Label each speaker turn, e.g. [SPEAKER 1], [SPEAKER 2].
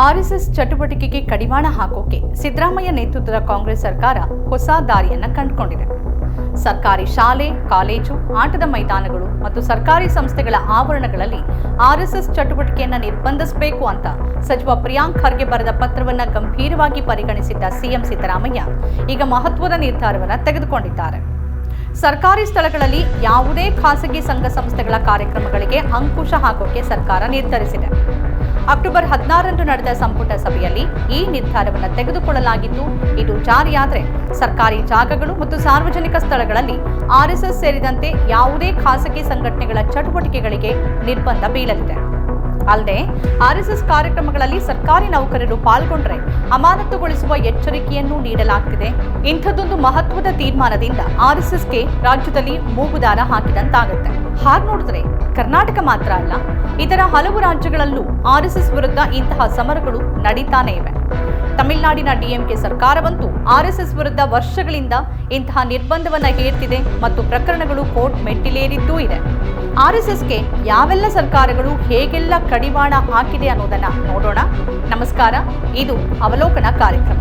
[SPEAKER 1] RSS ಚಟುವಟಿಕೆಗೆ ಕಡಿವಾಣ ಹಾಕೋಕೆ ಸಿದ್ದರಾಮಯ್ಯ ನೇತೃತ್ವದ ಕಾಂಗ್ರೆಸ್ ಸರ್ಕಾರ ಹೊಸ ದಾರಿಯನ್ನ ಕಂಡುಕೊಂಡಿದೆ. ಸರ್ಕಾರಿ ಶಾಲೆ, ಕಾಲೇಜು, ಆಟದ ಮೈದಾನಗಳು ಮತ್ತು ಸರ್ಕಾರಿ ಸಂಸ್ಥೆಗಳ ಆವರಣಗಳಲ್ಲಿ ಆರ್ಎಸ್ಎಸ್ ಚಟುವಟಿಕೆಯನ್ನು ನಿರ್ಬಂಧಿಸಬೇಕು ಅಂತ ಸಚಿವ ಪ್ರಿಯಾಂಕ್ ಖರ್ಗೆ ಬರೆದ ಪತ್ರವನ್ನ ಗಂಭೀರವಾಗಿ ಪರಿಗಣಿಸಿದ್ದ ಸಿಎಂ ಸಿದ್ದರಾಮಯ್ಯ ಈಗ ಮಹತ್ವದ ನಿರ್ಧಾರವನ್ನ ತೆಗೆದುಕೊಂಡಿದ್ದಾರೆ. ಸರ್ಕಾರಿ ಸ್ಥಳಗಳಲ್ಲಿ ಯಾವುದೇ ಖಾಸಗಿ ಸಂಘ ಸಂಸ್ಥೆಗಳ ಕಾರ್ಯಕ್ರಮಗಳಿಗೆ ಅಂಕುಶ ಹಾಕೋಕೆ ಸರ್ಕಾರ ನಿರ್ಧರಿಸಿದೆ. ಅಕ್ಟೋಬರ್ ಹದಿನಾರರಂದು ನಡೆದ ಸಂಪುಟ ಸಭೆಯಲ್ಲಿ ಈ ನಿರ್ಧಾರವನ್ನು ತೆಗೆದುಕೊಳ್ಳಲಾಗಿದ್ದು ಇದು ಜಾರಿಯಾದರೆ ಸರ್ಕಾರಿ ಜಾಗಗಳು ಮತ್ತು ಸಾರ್ವಜನಿಕ ಸ್ಥಳಗಳಲ್ಲಿ ಆರ್ಎಸ್ಎಸ್ ಸೇರಿದಂತೆ ಯಾವುದೇ ಖಾಸಗಿ ಸಂಘಟನೆಗಳ ಚಟುವಟಿಕೆಗಳಿಗೆ ನಿರ್ಬಂಧ ಬೀಳಲಿದೆ. ಅಲ್ಲದೆ ಆರ್ಎಸ್ಎಸ್ ಕಾರ್ಯಕ್ರಮಗಳಲ್ಲಿ ಸರ್ಕಾರಿ ನೌಕರರು ಪಾಲ್ಗೊಂಡ್ರೆ ಅಮಾನತುಗೊಳಿಸುವ ಎಚ್ಚರಿಕೆಯನ್ನು ನೀಡಲಾಗ್ತಿದೆ. ಇಂಥದ್ದೊಂದು ಮಹತ್ವದ ತೀರ್ಮಾನದಿಂದ ಆರ್ಎಸ್ಎಸ್ಗೆ ರಾಜ್ಯದಲ್ಲಿ ಮೂಗುದಾರ ಹಾಕಿದಂತಾಗುತ್ತೆ. ಹಾಗೆ ನೋಡಿದ್ರೆ ಕರ್ನಾಟಕ ಮಾತ್ರ ಅಲ್ಲ, ಇತರ ಹಲವು ರಾಜ್ಯಗಳಲ್ಲೂ ಆರ್ಎಸ್ಎಸ್ ವಿರುದ್ಧ ಇಂತಹ ಸಮರಗಳು ನಡೀತಾನೇ ಇವೆ. ತಮಿಳುನಾಡಿನ ಡಿಎಂಕೆ ಸರ್ಕಾರವಂತೂ ಆರ್ಎಸ್ಎಸ್ ವಿರುದ್ಧ ವರ್ಷಗಳಿಂದ ಇಂತಹ ನಿರ್ಬಂಧವನ್ನ ಹೇರ್ತಿದೆ ಮತ್ತು ಪ್ರಕರಣಗಳು ಕೋರ್ಟ್ ಮೆಟ್ಟಿಲೇರಿದ್ದೂ ಇದೆ. ಆರ್ಎಸ್ಎಸ್ಗೆ ಯಾವೆಲ್ಲ ಸರ್ಕಾರಗಳು ಹೇಗೆಲ್ಲ ಕಡಿವಾಣ ಹಾಕಿದೆ ಅನ್ನೋದನ್ನ ನೋಡೋಣ. ನಮಸ್ಕಾರ, ಇದು ಅವಲೋಕನ ಕಾರ್ಯಕ್ರಮ.